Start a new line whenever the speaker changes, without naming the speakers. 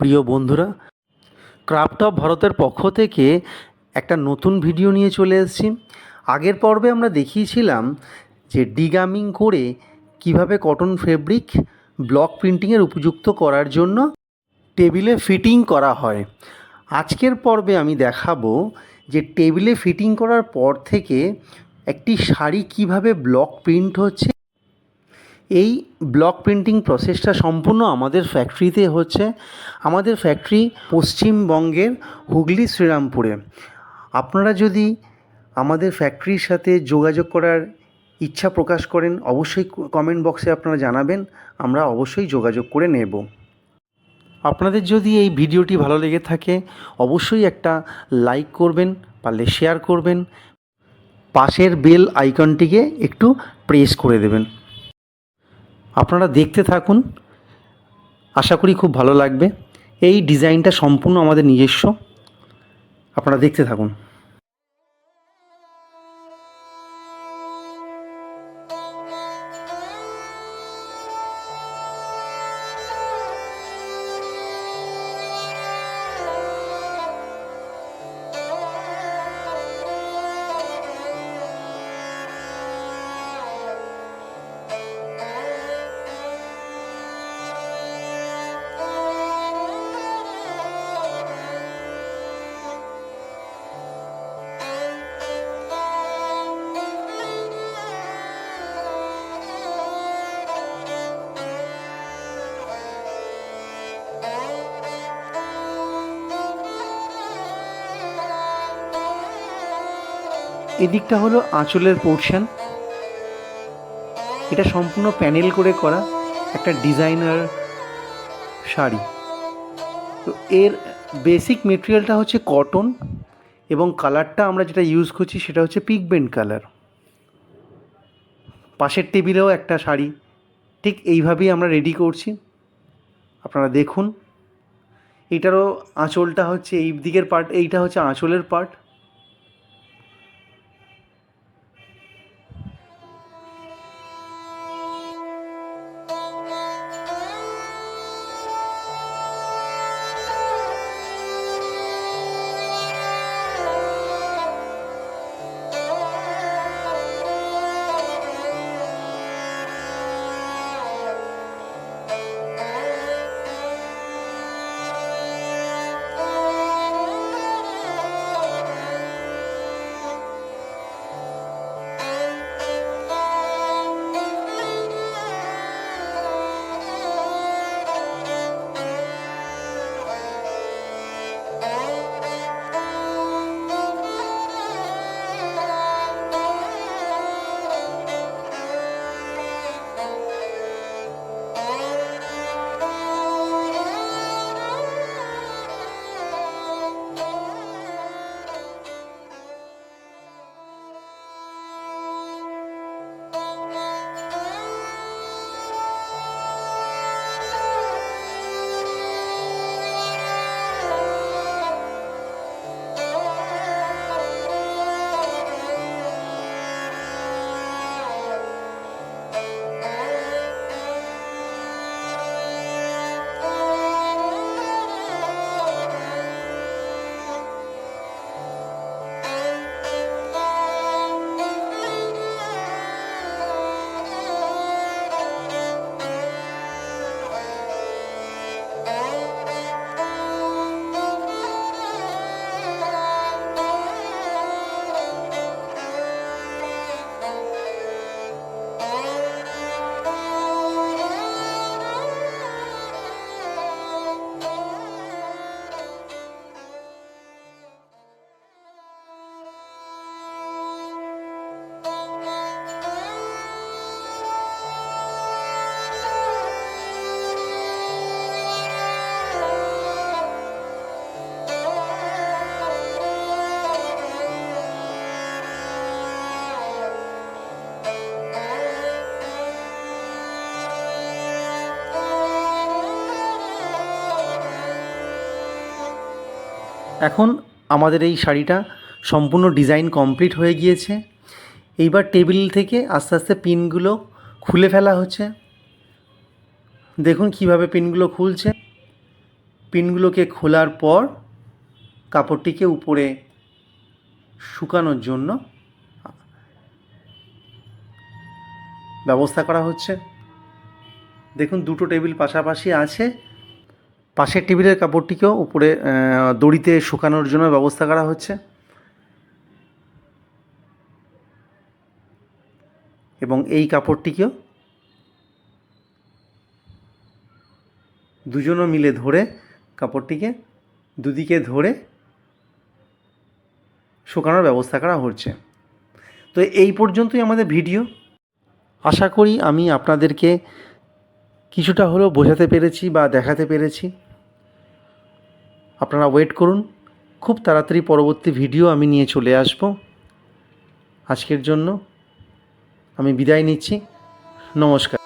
প্রিয় বন্ধুরা craft of ভারতের পক্ষ থেকে একটা নতুন ভিডিও নিয়ে চলে এসেছি। আগের পর্বে আমরা দেখিয়েছিলাম যে ডিগামিং করে কীভাবে কটন ফেব্রিক ব্লক প্রিন্টিংয়ের উপযুক্ত করার জন্য টেবিলে ফিটিং করা হয়। আজকের পর্বে আমি দেখাবো যে টেবিলে ফিটিং করার পর থেকে একটি শাড়ি কীভাবে ব্লক প্রিন্ট হচ্ছে এই ব্লক প্রিন্টিং প্রসেসটা সম্পূর্ণ আমাদের ফ্যাক্টরিতে হচ্ছে। আমাদের ফ্যাক্টরি পশ্চিমবঙ্গের হুগলি, শ্রীরামপুরে। আপনারা যদি আমাদের ফ্যাক্টরির সাথে যোগাযোগ করার ইচ্ছা প্রকাশ করেন, অবশ্যই কমেন্ট বক্সে আপনারা জানাবেন, আমরা অবশ্যই যোগাযোগ করে নেব। আপনাদের যদি এই ভিডিওটি ভালো লেগে থাকে, অবশ্যই একটা লাইক করবেন পারলে শেয়ার করবেন। পাশের বেল আইকনটিকে একটু প্রেস করে দেবেন। আপনারা দেখতে থাকুন। আশা করি খুব ভালো লাগবে। এই ডিজাইনটা সম্পূর্ণ আমাদের নিজস্ব। আপনারা দেখতে থাকুন। এদিকটা হলো আঁচলের পোর্শন এটা সম্পূর্ণ প্যানেল করে করা একটা ডিজাইনার শাড়ি। তো এর বেসিক মেটেরিয়ালটা হচ্ছে কটন এবং কালারটা আমরা যেটা ইউজ করছি সেটা হচ্ছে পিগমেন্ট কালার পাশের টেবিলেও একটা শাড়ি। ঠিক এইভাবেই আমরা রেডি করছি। আপনারা দেখুন। এটারও আঁচলটা হচ্ছে এই দিকের পার্ট এইটা হচ্ছে আঁচলের পার্ট এখন আমাদের এই শাড়িটা সম্পূর্ণ ডিজাইন কমপ্লিট হয়ে গিয়েছে। এইবার টেবিল থেকে আস্তে আস্তে পিনগুলো খুলে ফেলা হচ্ছে। দেখুন কীভাবে পিনগুলো খুলছে। পিনগুলোকে খোলার পর কাপড়টিকে উপরে শুকানোর জন্য ব্যবস্থা করা হচ্ছে। দেখুন দুটো টেবিল পাশাপাশি আছে। পাশের টেবিলের কাপড়টিকেও উপরে দড়িতে শুকানোর জন্য ব্যবস্থা করা হচ্ছে। এবং এই কাপড়টিকেও দুজনও মিলে ধরে কাপড়টিকে দুদিকে ধরে শুকানোর ব্যবস্থা করা হচ্ছে। তো এই পর্যন্তই আমাদের ভিডিও। আশা করি আমি আপনাদেরকে কিছুটা হলেও বোঝাতে পেরেছি বা দেখাতে পেরেছি। আপনারা ওয়েট করুন। খুব তাড়াতাড়ি পরবর্তী ভিডিও আমি নিয়ে চলে আসব। আজকের জন্য আমি বিদায় নিচ্ছি। নমস্কার।